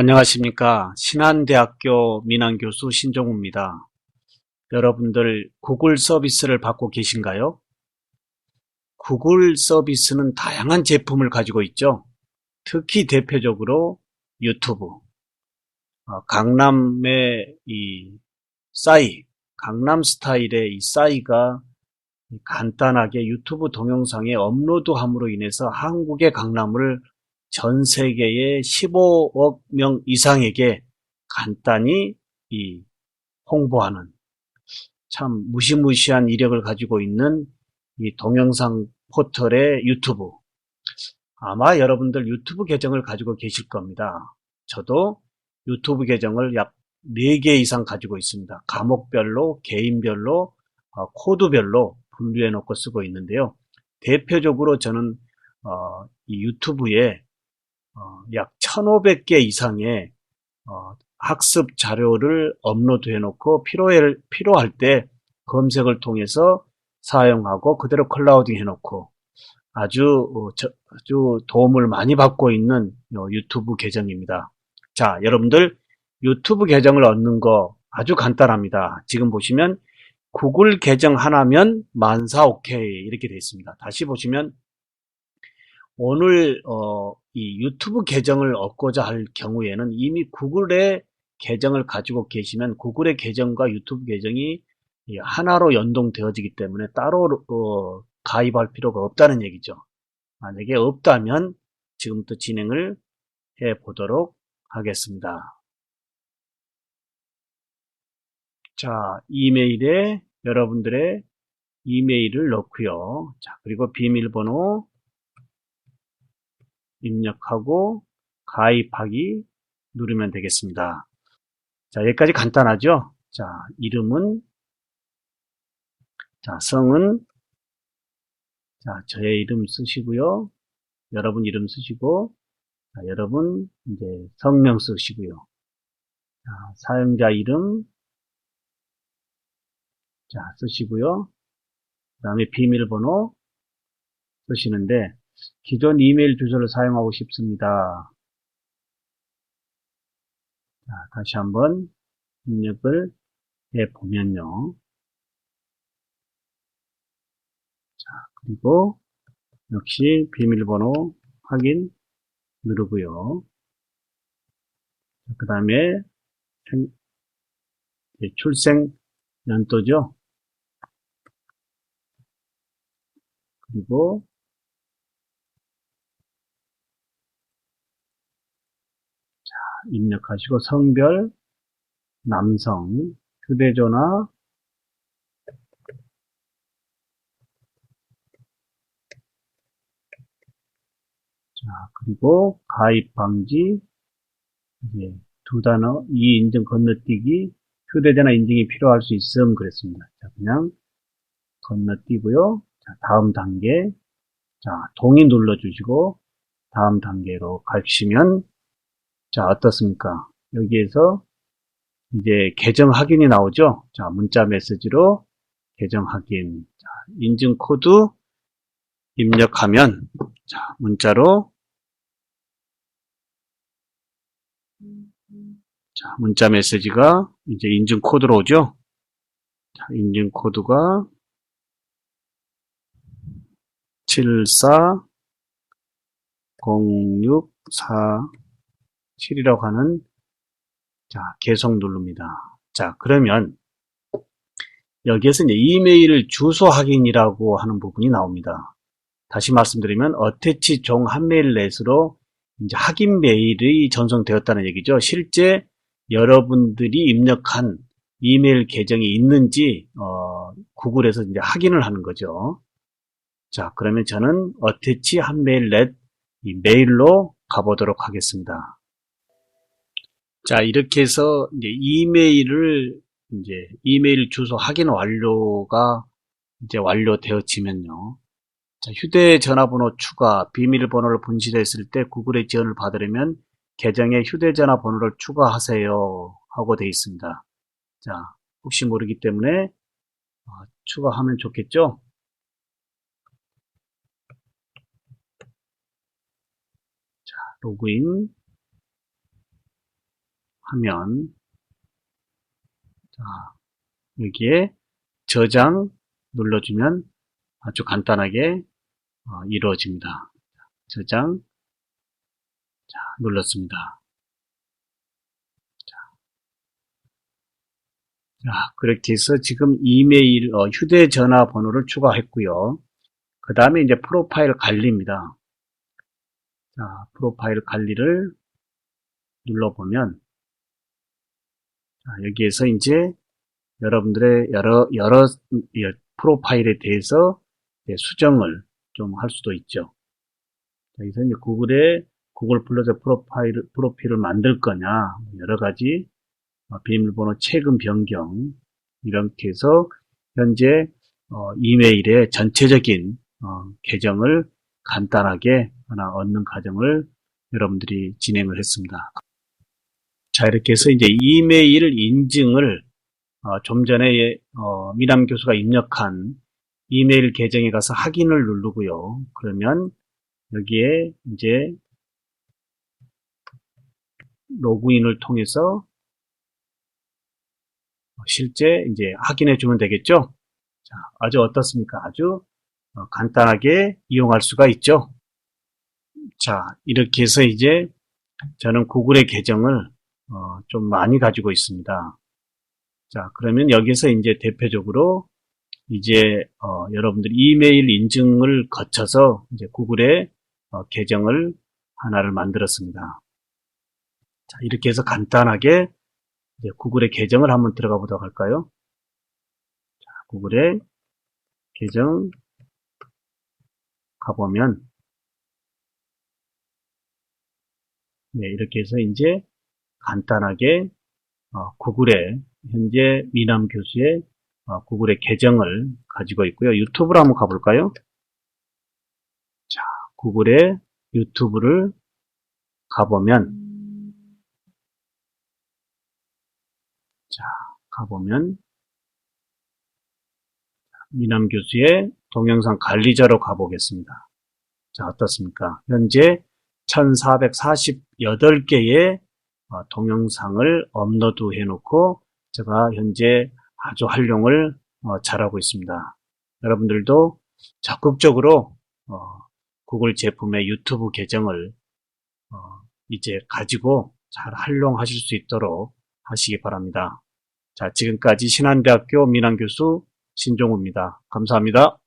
안녕하십니까. 신한대학교 민항교수 신종우입니다. 여러분들 구글 서비스를 받고 계신가요? 구글 서비스는 다양한 제품을 가지고 있죠. 특히 대표적으로 유튜브, 어, 강남의 이 싸이, 강남 스타일의 이 싸이가 간단하게 유튜브 동영상에 업로드함으로 인해서 한국의 강남을 전 세계의 15억 명 이상에게 간단히 이 홍보하는 참 무시무시한 이력을 가지고 있는 이 동영상 포털의 유튜브. 아마 여러분들 유튜브 계정을 가지고 계실 겁니다. 저도 유튜브 계정을 약 4개 이상 가지고 있습니다. 과목별로, 개인별로, 어, 코드별로 분류해 놓고 쓰고 있는데요. 대표적으로 저는 어, 이 유튜브에 어, 약 1500개 이상의 어, 학습 자료를 업로드해 놓고 필요할, 때 검색을 통해서 사용하고 그대로 클라우딩 해 놓고 아주, 어, 저, 아주 도움을 많이 받고 있는 유튜브 계정입니다. 자, 여러분들 유튜브 계정을 얻는 거 아주 간단합니다. 지금 보시면 구글 계정 하나면 만사 오케이 이렇게 되어 있습니다. 다시 보시면 오늘 어, 이 유튜브 계정을 얻고자 할 경우에는 이미 구글의 계정을 가지고 계시면 구글의 계정과 유튜브 계정이 하나로 연동되어지기 때문에 따로 어, 가입할 필요가 없다는 얘기죠. 만약에 없다면 지금부터 진행을 해 보도록 하겠습니다. 자, 이메일에 여러분들의 이메일을 넣고요. 자, 그리고 비밀번호 입력하고 가입하기 누르면 되겠습니다. 자, 여기까지 간단하죠? 자, 이름은 자, 성은 자, 저의 이름 쓰시고요. 여러분 이름 쓰시고 자, 여러분 이제 성명 쓰시고요. 자, 사용자 이름 자, 쓰시고요. 그 다음에 비밀번호 쓰시는데 기존 이메일 주소를 사용하고 싶습니다. 자, 다시 한번 입력을 해 보면요. 자, 그리고 역시 비밀번호 확인 누르고요. 그 다음에 출생 연도죠. 그리고 자, 입력하시고 성별 남성 휴대전화 자 그리고 가입 방지 이제 두 단어 이 인증 건너뛰기 휴대전화 인증이 필요할 수 있음 그랬습니다. 자 그냥 건너뛰고요. 자, 다음 단계. 자, 동의 눌러주시고, 다음 단계로 가시면, 자, 어떻습니까? 여기에서 이제 계정 확인이 나오죠? 자, 문자 메시지로 계정 확인. 자, 인증 코드 입력하면, 자, 문자로, 자, 문자 메시지가 이제 인증 코드로 오죠? 자, 인증 코드가 740647이라고 하는 자, 계속 누릅니다. 자, 그러면 여기에서 이제 이메일 주소 확인이라고 하는 부분이 나옵니다. 다시 말씀드리면 어태치 종 한 메일 넷으로 이제 확인 메일이 전송되었다는 얘기죠. 실제 여러분들이 입력한 이메일 계정이 있는지 어, 구글에서 이제 확인을 하는 거죠. 자, 그러면 저는 어태치 한 메일 넷 이 메일로 가보도록 하겠습니다. 자, 이렇게 해서 이제 이메일을 이제 이메일 주소 확인 완료가 이제 완료되어지면요. 자, 휴대전화번호 추가, 비밀번호를 분실했을 때 구글의 지원을 받으려면 계정에 휴대전화 번호를 추가하세요 하고 되어 있습니다. 자, 혹시 모르기 때문에 어, 추가하면 좋겠죠? 로그인 하면 자, 여기에 저장 눌러주면 아주 간단하게 어, 이루어집니다. 저장 자, 눌렀습니다. 자, 자, 그렇게 해서 지금 이메일, 어, 휴대전화 번호를 추가했고요. 그 다음에 이제 프로파일 관리입니다. 자, 프로파일 관리를 눌러보면, 자, 여기에서 이제 여러분들의 여러, 여러 예, 프로파일에 대해서 수정을 좀 할 수도 있죠. 여기서 이제 구글에 구글 플러스 프로파일, 프로필을 만들 거냐, 뭐 여러 가지 어, 비밀번호 체금 변경, 이렇게 해서 현재 어, 이메일의 전체적인 어, 계정을 간단하게 하나 얻는 과정을 여러분들이 진행을 했습니다. 자, 이렇게 해서 이제 이메일 인증을 어, 좀 전에 어, 미남 교수가 입력한 이메일 계정에 가서 확인을 누르고요. 그러면 여기에 이제 로그인을 통해서 실제 이제 확인해 주면 되겠죠. 자, 아주 어떻습니까? 아주 어, 간단하게 이용할 수가 있죠. 자, 이렇게 해서 이제 저는 구글의 계정을 어, 좀 많이 가지고 있습니다. 자, 그러면 여기서 이제 대표적으로 이제 어, 여러분들 이메일 인증을 거쳐서 이제 구글의 어, 계정을 하나를 만들었습니다. 자, 이렇게 해서 간단하게 구글의 계정을 한번 들어가 보도록 할까요? 자, 구글의 계정 가보면 네, 이렇게 해서 이제 간단하게 어, 구글의 현재 미남 교수의 어, 구글의 계정을 가지고 있고요. 유튜브로 한번 가볼까요? 자, 구글의 유튜브를 가보면 자, 가보면 미남 교수의 동영상 관리자로 가보겠습니다. 자, 어떻습니까? 현재 1448개의 어, 동영상을 업로드 해놓고 제가 현재 아주 활용을 어, 잘하고 있습니다. 여러분들도 적극적으로 어, 구글 제품의 유튜브 계정을 이제 가지고 잘 활용하실 수 있도록 하시기 바랍니다. 자, 지금까지 신한대학교 민항교수 신종우입니다. 감사합니다.